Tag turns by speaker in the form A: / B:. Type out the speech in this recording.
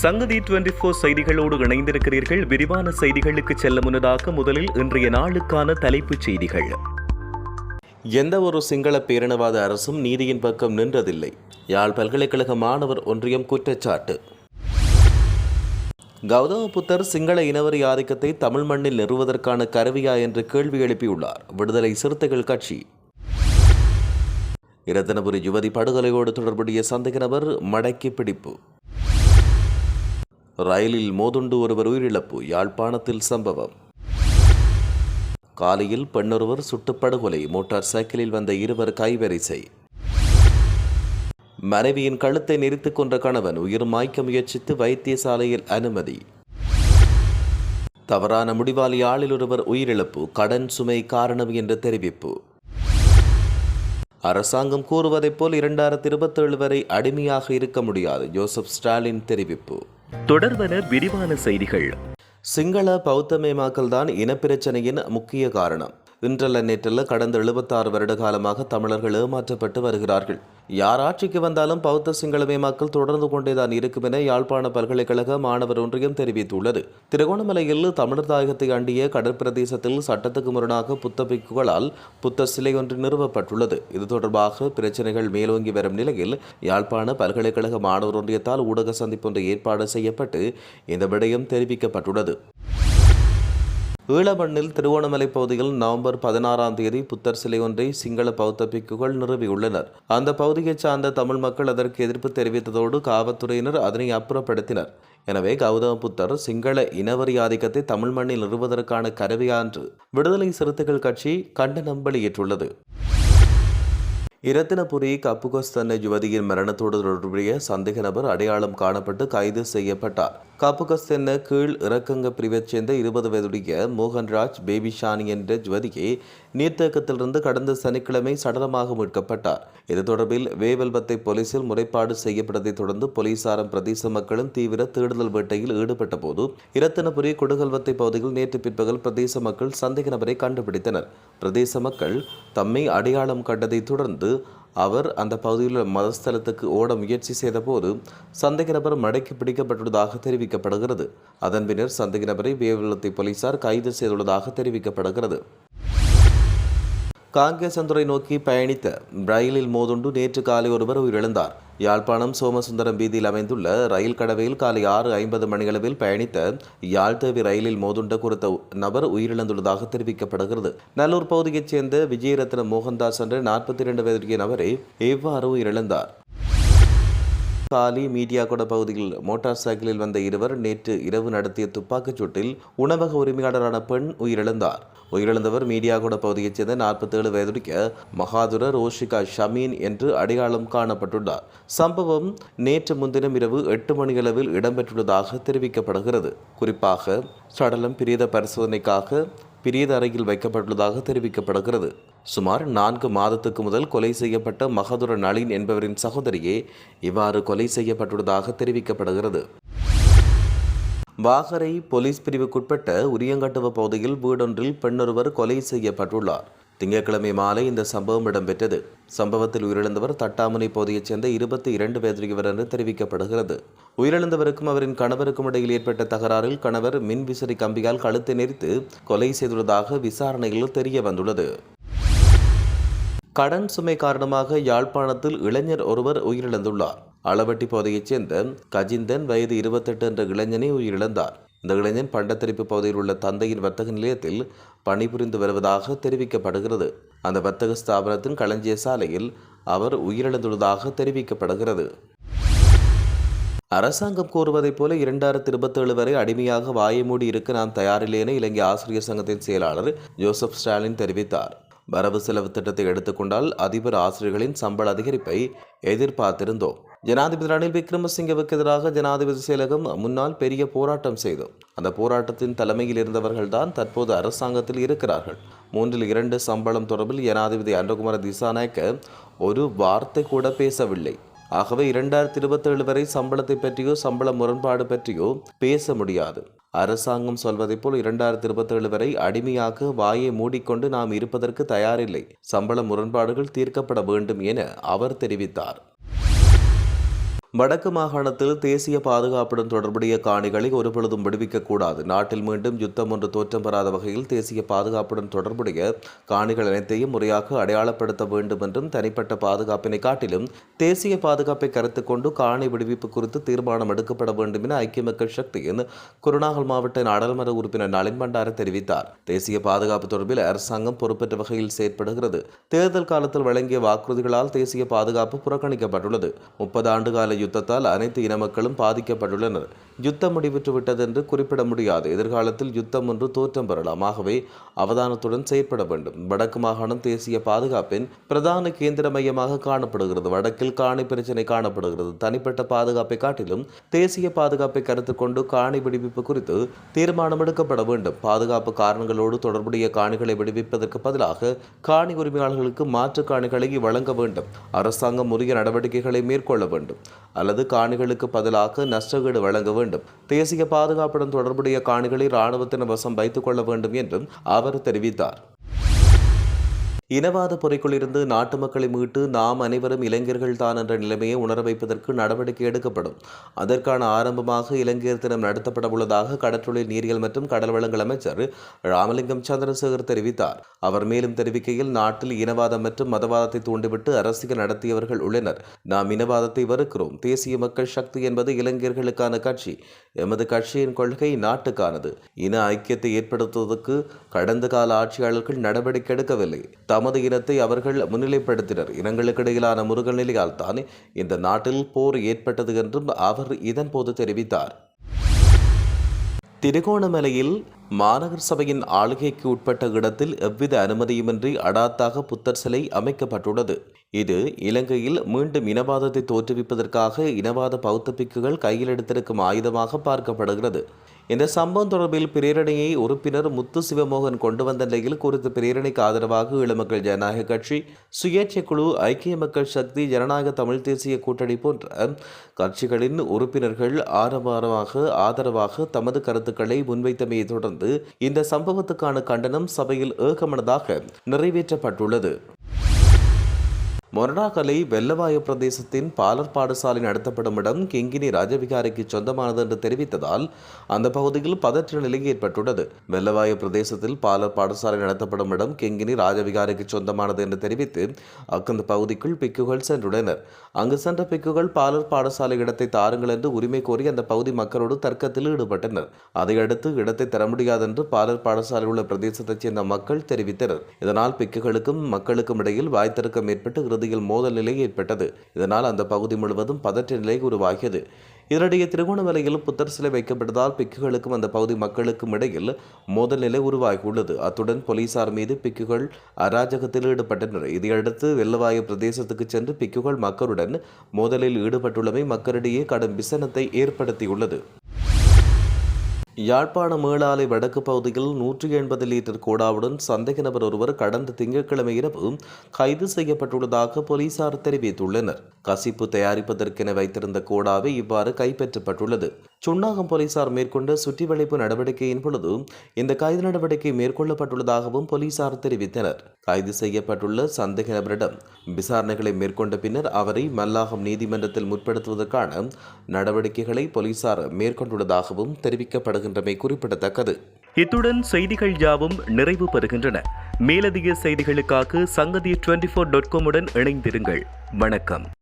A: சங்கதி twenty four செய்திகளோடு இணைந்திருக்கிறீர்கள். விரிவான செய்திகளுக்கு செல்ல முன்னதாக முதலில் இன்றைய நாளுக்கான தலைப்புச் செய்திகள். எந்த ஒரு சிங்கள பேரினவாத அரசும் நீதியின் பக்கம் நின்றதில்லை. யாழ் பல்கலைக்கழக மாணவர் ஒன்றியம் குற்றச்சாட்டு. கௌதம புத்தர் சிங்கள இனவரி ஆதிக்கத்தை தமிழ் மண்ணில் நிறுவதற்கான கருவியா என்று கேள்வி எழுப்பியுள்ளார். விடுதலை சிறுத்தைகள் கட்சி. இரத்தினபுரி யுவதி படுகொலையோடு தொடர்புடைய சந்தேக நபர் மடக்கி பிடிப்பு. ரயிலில் மோதுண்டு ஒருவர் உயிரிழப்பு யாழ்ப்பாணத்தில் சம்பவம். காலையில் பெண்ணொருவர் சுட்டுப்படுகொலை மோட்டார் சைக்கிளில் வந்த இருவர் கைவரிசை. மனைவியின் கழுத்தை நெரித்துக் கொன்ற கணவன் உயிர் மாய்க்க முயற்சித்து வைத்தியசாலையில் அனுமதி. தவறான முடிவாளி ஆளில் ஒருவர் உயிரிழப்பு கடன் சுமை காரணம் என்று தெரிவிப்பு. அரசாங்கம் கூறுவதைப் போல் இரண்டாயிரத்தி இருபத்தேழு வரை அடிமையாக இருக்க முடியாது ஜோசப் ஸ்டாலின் தெரிவிப்பு. தொடர்வன விரிவான செய்திகள். சிங்கள பௌத்தமயமாக்கல் தான் இனப்பிரச்சனையின் முக்கிய காரணம். இன்றல்ல நேற்றல்ல கடந்த எழுபத்தாறு வருட காலமாக தமிழர்கள் ஏமாற்றப்பட்டு வருகிறார்கள். யார் ஆட்சிக்கு வந்தாலும் பௌத்த சிங்களமே மக்கள் தொடர்ந்து கொண்டேதான் இருக்கும் என யாழ்ப்பாண பல்கலைக்கழக மாணவர் ஒன்றியம் தெரிவித்துள்ளது. திருகோணமலையில் தமிழர் தாயகத்தை அண்டிய கடற்பிரதேசத்தில் சட்டத்துக்கு முரணாக புத்த பிக்குகளால் புத்த சிலை ஒன்று நிறுவப்பட்டுள்ளது. இது தொடர்பாக பிரச்சனைகள் மேலோங்கி வரும் நிலையில் யாழ்ப்பாண பல்கலைக்கழக மாணவர் ஒன்றியத்தால் ஊடக சந்திப்பு ஒன்று ஏற்பாடு செய்யப்பட்டு இந்த விடயம் தெரிவிக்கப்பட்டுள்ளது. ஈழமண்ணில் திருவோணமலை பகுதியில் நவம்பர் பதினாறாம் தேதி புத்தர் சிலை ஒன்றை சிங்கள பௌத்த பிக்குகள் நிறுவியுள்ளனர். அந்த பகுதியைச் சார்ந்த தமிழ் மக்கள் அதற்கு எதிர்ப்பு தெரிவித்ததோடு காவல்துறையினர் அதனை அப்புறப்படுத்தினர். எனவே கௌதம புத்தர் சிங்கள இனவரி ஆதிக்கத்தை தமிழ் மண்ணில் நிறுவதற்கான கருவியான்று விடுதலை சிறுத்தைகள் கட்சி கண்டனம் வெளியிட்டுள்ளது. இரத்தினபுரி கப்புகஸ்தன்ன யுவதியின் மரணத்தோடு தொடர்புடைய சந்தேக நபர் அடையாளம் காணப்பட்டு கைது செய்யப்பட்டார். கப்புகஸ்தென்ன கீழ் இறக்கங்க பிரிவைச் சேர்ந்த இருபது வயதுடைய மோகன்ராஜ் பேபிஷானி என்ற யுவதியை நீர்த்தேக்கத்திலிருந்து கடந்த சனிக்கிழமை சடலமாக மீட்கப்பட்டார். இது தொடர்பில் வேவல்பத்தை போலீசில் முறைப்பாடு செய்யப்பட்டதைத் தொடர்ந்து போலீசாரும் பிரதேச மக்களும் தீவிர தேடுதல் வேட்டையில் ஈடுபட்ட போது இரத்தினபுரி கொடுகல்வத்தை பகுதியில் நேற்று பிற்பகல் பிரதேச மக்கள் சந்தேக நபரை கண்டுபிடித்தனர். பிரதேச மக்கள் தம்மை அடையாளம் கண்டதைத் தொடர்ந்து அவர் அந்த பகுதியில் உள்ள மதஸ்தலத்துக்கு ஓட முயற்சி செய்தபோது சந்தேக நபர் மடக்கி பிடிக்கப்பட்டுள்ளதாக தெரிவிக்கப்படுகிறது. அதன் பின்னர் சந்தேக நபரை வேவலத்தை போலீசார் கைது செய்துள்ளதாக தெரிவிக்கப்படுகிறது. காங்கேசந்துறை நோக்கி பயணித்த ரயிலில் மோதுண்டு நேற்று காலை ஒருவர் உயிரிழந்தார். யாழ்ப்பாணம் சோமசுந்தரம் வீதியில் அமைந்துள்ள ரயில் கடவையில் காலை ஆறு ஐம்பது மணியளவில் பயணித்த யாழ்தேவி ரயிலில் மோதுண்ட குறித்த நபர் உயிரிழந்துள்ளதாக தெரிவிக்கப்படுகிறது. நல்லூர் பகுதியைச் சேர்ந்த விஜயரத்ன மோகன்தாஸ் என்ற நாற்பத்தி இரண்டு வயதுடைய நபரை எவ்வாறு உயிரிழந்தார். காலி மீடியாகொட பகுதியில் மோட்டார் சைக்கிளில் வந்த இருவர் நேற்று இரவு நடத்திய துப்பாக்கிச் சூட்டில் உணவக உரிமையாளரான பெண் உயிரிழந்தார். உயிரிழந்தவர் மீடியாகொட பகுதியைச் சேர்ந்த நாற்பத்தேழு வயதுடைய மகாதுர ரோஷிகா ஷமீன் என்று அடையாளம் காணப்பட்டுள்ளார். சம்பவம் நேற்று முன்தினம் இரவு எட்டு மணியளவில் இடம்பெற்றுள்ளதாக தெரிவிக்கப்படுகிறது. குறிப்பாக சடலம் பிரேத பரிசோதனைக்காக பிரேத அறையில் வைக்கப்பட்டுள்ளதாக தெரிவிக்கப்படுகிறது. சுமார் நான்கு மாதத்துக்கு முதல் கொலை செய்யப்பட்ட மகதுர நளின் என்பவரின் சகோதரியே இவ்வாறு கொலை செய்யப்பட்டுள்ளதாக தெரிவிக்கப்படுகிறது. வாகரை போலீஸ் பிரிவுக்குட்பட்ட உரியங்கட்டுவ பகுதியில் வீடொன்றில் பெண்ணொருவர் கொலை செய்யப்பட்டுள்ளார். திங்கட்கிழமை மாலை இந்த சம்பவம் இடம்பெற்றது. சம்பவத்தில் உயிரிழந்தவர் தட்டாமுனை பகுதியைச் சேர்ந்த இருபத்தி இரண்டு வயதுடையவர் என்று தெரிவிக்கப்படுகிறது. உயிரிழந்தவருக்கும் அவரின் கணவருக்கும் இடையில் ஏற்பட்ட தகராறில் கணவர் மின் விசிறி கம்பியால் கழுத்தை நெரித்து கொலை செய்துள்ளதாக விசாரணையில் தெரிய வந்துள்ளது. கடன் சுமை காரணமாக யாழ்ப்பாணத்தில் இளைஞர் ஒருவர் உயிரிழந்துள்ளார். அளவட்டி பகுதியைச் சேர்ந்த கஜிந்தன் வயது இருபத்தெட்டு என்ற இளைஞனை உயிரிழந்தார். இந்த இளைஞன் பண்டத்தரிப்பு பகுதியில் உள்ள தந்தையின் வர்த்தக நிலையத்தில் பணிபுரிந்து வருவதாக தெரிவிக்கப்படுகிறது. அந்த வர்த்தக ஸ்தாபனத்தின் களஞ்சிய சாலையில் அவர் உயிரிழந்துள்ளதாக தெரிவிக்கப்படுகிறது. அரசாங்கம் கூறுவதைப் போல இரண்டாயிரத்தி இருபத்தேழு வரை அடிமையாக வாயை மூடி இருக்க நான் தயாரில்லை என இலங்கை ஆசிரியர் சங்கத்தின் செயலாளர் ஜோசப் ஸ்டாலின் தெரிவித்தார். வரவு செலவு திட்டத்தை எடுத்துக்கொண்டால் அதிபர் ஆசிரியர்களின் சம்பள அதிகரிப்பை எதிர்பார்த்திருந்தோம். ஜனாதிபதி ரணில் விக்ரமசிங்கவுக்கு எதிராக ஜனாதிபதி செயலகம் முன்னால் பெரிய போராட்டம் செய்தோம். அந்த போராட்டத்தின் தலைமையில் இருந்தவர்கள்தான் தற்போது அரசாங்கத்தில் இருக்கிறார்கள். மூன்றில் இரண்டு சம்பளம் தொடர்பில் ஜனாதிபதி அன்றகுமார திசாநாயக்க ஒரு வார்த்தை கூட பேசவில்லை. ஆகவே இரண்டாயிரத்தி இருபத்தேழு வரை சம்பளத்தை பற்றியோ சம்பள முரண்பாடு பற்றியோ பேச முடியாது. அரசாங்கம் சொல்வதைப் போல் இரண்டாயிரத்தி இருபத்தேழு வரை அடிமையாக வாயை மூடிக்கொண்டு நாம் இருப்பதற்கு தயாரில்லை. சம்பள முரண்பாடுகள் தீர்க்கப்பட வேண்டும் என அவர் தெரிவித்தார். வடக்கு மாகாணத்தில் தேசிய பாதுகாப்புடன் தொடர்புடைய காணிகளை ஒருபொழுதும் விடுவிக்கக்கூடாது. நாட்டில் மீண்டும் யுத்தம் ஒன்று தோற்றம் பெறாத வகையில் தேசிய பாதுகாப்புடன் தொடர்புடைய காணிகள் அனைத்தையும் முறையாக அடையாளப்படுத்த வேண்டும் என்றும் தனிப்பட்ட பாதுகாப்பினை காட்டிலும் தேசிய பாதுகாப்பை கருத்து கொண்டு காணி விடுவிப்பு குறித்து தீர்மானம் எடுக்கப்பட வேண்டும் என ஐக்கிய மக்கள் சக்தியின் குருநாகல் மாவட்ட நாடாளுமன்ற உறுப்பினர் நளின் பண்டார தெரிவித்தார். தேசிய பாதுகாப்பு தொடர்பில் அரசாங்கம் பொறுப்பற்ற வகையில் செயற்படுகிறது. தேர்தல் காலத்தில் வழங்கிய வாக்குறுதிகளால் தேசிய பாதுகாப்பு புறக்கணிக்கப்பட்டுள்ளது. முப்பது ஆண்டுகால யுத்தத்தால் அனைத்து இன மக்களும் பாதிக்கப்பட்டுள்ளனர். யுத்தம் முடிவுற்று விட்டது என்று குறிப்பிட முடியாது. எதிர்காலத்தில் யுத்தம் ஒன்று தோற்றம் பெறலாம். ஆகவே அவதானத்துடன் செயற்பட வேண்டும். வடக்கு மாகாணம் தேசிய பாதுகாப்பின் பிரதான கேந்திர மையமாக காணப்படுகிறது. வடக்கில் காணி பிரச்சினை காணப்படுகிறது. தனிப்பட்ட பாதுகாப்பை காட்டிலும் தேசிய பாதுகாப்பை கருத்து கொண்டு காணி விடுவிப்பு குறித்து தீர்மானம் எடுக்கப்பட வேண்டும். பாதுகாப்பு காரணங்களோடு தொடர்புடைய காணிகளை விடுவிப்பதற்கு பதிலாக காணி உரிமையாளர்களுக்கு மாற்று காணிகளை வழங்க வேண்டும். அரசாங்கம் உரிய நடவடிக்கைகளை மேற்கொள்ள வேண்டும். அல்லது காணிகளுக்கு பதிலாக நஷ்டஈடு வழங்க வேண்டும். தேசிய பாதுகாப்புடன் தொடர்புடைய காணிகளை இராணுவத்தின் வசம் வைத்துக் கொள்ள வேண்டும் என்றும் அவர் தெரிவித்தார். இனவாத பொறிக்குள்ளிருந்து நாட்டு மக்களை மீட்டு நாம் அனைவரும் இளைஞர்கள் தான் என்ற நிலைமையை உணர வைப்பதற்கு நடவடிக்கை எடுக்கப்படும். அதற்கான ஆரம்பமாக இளைஞர் தினம் நடத்தப்பட உள்ளதாக கடற்றொழில் நீரியல் மற்றும் கடல் வளங்கள் அமைச்சர் ராமலிங்கம் சந்திரசேகர் தெரிவித்தார். அவர் மேலும் தெரிவிக்கையில் நாட்டில் இனவாதம் மற்றும் மதவாதத்தை தூண்டிவிட்டு அரசியல் நடத்தியவர்கள் உள்ளனர். நாம் இனவாதத்தை வெறுக்கிறோம். தேசிய மக்கள் சக்தி என்பது இளைஞர்களுக்கான கட்சி. எமது கட்சியின் கொள்கை நாட்டுக்கானது. இன ஐக்கியத்தை ஏற்படுத்துவதற்கு கடந்த கால ஆட்சியாளர்கள் நடவடிக்கை எடுக்கவில்லை. தமது இனத்தை அவர்கள் முன்னிலைப்படுத்தினர். இனங்களுக்கிடையிலான முருகல் நிலையால் தான் இந்த நாட்டில் போர் ஏற்பட்டது என்றும் அவர் இதன்போது தெரிவித்தார். திருகோணமலையில் மாநகர சபையின் ஆளுகைக்கு உட்பட்ட இடத்தில் எவ்வித அனுமதியுமின்றி அடாத்தாக புத்தர் சிலை அமைக்கப்பட்டுள்ளது. இது இலங்கையில் மீண்டும் இனவாதத்தை தோற்றுவிப்பதற்காக இனவாத பௌத்த பிக்குகள் கையில் எடுத்திருக்கும் ஆயுதமாக பார்க்கப்படுகிறது. இந்த சம்பவம் தொடர்பில் பிரேரணையை உறுப்பினர் முத்து சிவமோகன் கொண்டு வந்த நிலையில் குறித்த பிரேரணைக்கு ஆதரவாக இளமக்கள் ஜனநாயக கட்சி சுயேட்சை குழு ஐக்கிய மக்கள் சக்தி ஜனநாயக தமிழ் தேசிய கூட்டணி போன்ற கட்சிகளின் உறுப்பினர்கள் ஆரவாரமாக ஆதரவாக தமது கருத்துக்களை முன்வைத்தமையை தொடர்ந்து இந்த சம்பவத்துக்கான கண்டனம் சபையில் ஏகமனதாக நிறைவேற்றப்பட்டுள்ளது. மொரடாகலை வெள்ளவாயு பிரதேசத்தின் பாலர் பாடசாலை நடத்தப்படும் இடம் கிங்கினி ராஜவிகாரிக்கு சொந்தமானது என்று தெரிவித்ததால் அந்த பகுதியில் பதற்ற நிலை ஏற்பட்டுள்ளது. வெள்ளவாயு பிரதேசத்தில் பாலர் பாடசாலை நடத்தப்படும் இடம் கிங்கினி ராஜவிகாரிக்கு சொந்தமானது என்று தெரிவித்து அக்கந்த பகுதிக்குள் பிக்குகள் சென்றுள்ளனர். அங்கு சென்ற பிக்குகள் பாலர் பாடசாலை இடத்தை தாருங்கள் என்று உரிமை கோரி அந்த பகுதி மக்களோடு தர்க்கத்தில் ஈடுபட்டனர். அதையடுத்து இடத்தை தர முடியாது என்று பாலர் பாடசாலை உள்ள பிரதேசத்தைச் சேர்ந்த மக்கள் தெரிவித்தனர். இதனால் பிக்குகளுக்கும் மக்களுக்கும் இடையில் வாய்த்திருக்கம் ஏற்பட்டு பகுதியில் மோதல் நிலை ஏற்பட்டது. இதனால் அந்த பகுதி முழுவதும் பதற்ற நிலை உருவாகியது. இதனிடையே திருகோணமலையில் புத்தர் சிலை வைக்கப்பட்டதால் பிக்குகளுக்கும் அந்த பகுதி மக்களுக்கும் இடையில் மோதல் நிலை உருவாகியுள்ளது. அத்துடன் போலீசார் மீது பிக்குகள் அராஜகத்தில் ஈடுபட்டனர். இதையடுத்து வெள்ளவாய பிரதேசத்துக்கு சென்று பிக்குகள் மக்களுடன் மோதலில் ஈடுபட்டுள்ளமை மக்களிடையே கடும் விசனத்தை ஏற்படுத்தியுள்ளது. யாழ்ப்பாண மேலாலை வடக்கு பகுதியில் நூற்றி எண்பது லிட்டர் கோடாவுடன் சந்தேக நபர் ஒருவர் கடந்த திங்கட்கிழமை இரவு கைது செய்யப்பட்டுள்ளதாக போலீசார் தெரிவித்துள்ளனர். கசிப்பு தயாரிப்பதற்கென வைத்திருந்த கோடாவை இவ்வாறு கைப்பற்றப்பட்டுள்ளது. சுன்னாகம் போலீசார் மேற்கொண்ட சுற்றிவளைப்பு நடவடிக்கையின் பொழுது இந்த கைது நடவடிக்கை மேற்கொள்ளப்பட்டுள்ளதாகவும் போலீசார் தெரிவித்தனர். கைது செய்யப்பட்டுள்ள சந்தேக நபரிடம் விசாரணைகளை மேற்கொண்ட பின்னர் அவரை மல்லாகம் நீதிமன்றத்தில் முற்படுத்துவதற்கான நடவடிக்கைகளை போலீசார் மேற்கொண்டுள்ளதாகவும் தெரிவிக்கப்படுகின்றமை குறிப்பிடத்தக்கது.
B: இத்துடன் செய்திகள் யாவும் நிறைவு பெறுகின்றன. மேலதிக செய்திகளுக்காக சங்கதி டுவெண்டி ஃபோர் டாட் காமுடன் இணைந்திருங்கள். வணக்கம்.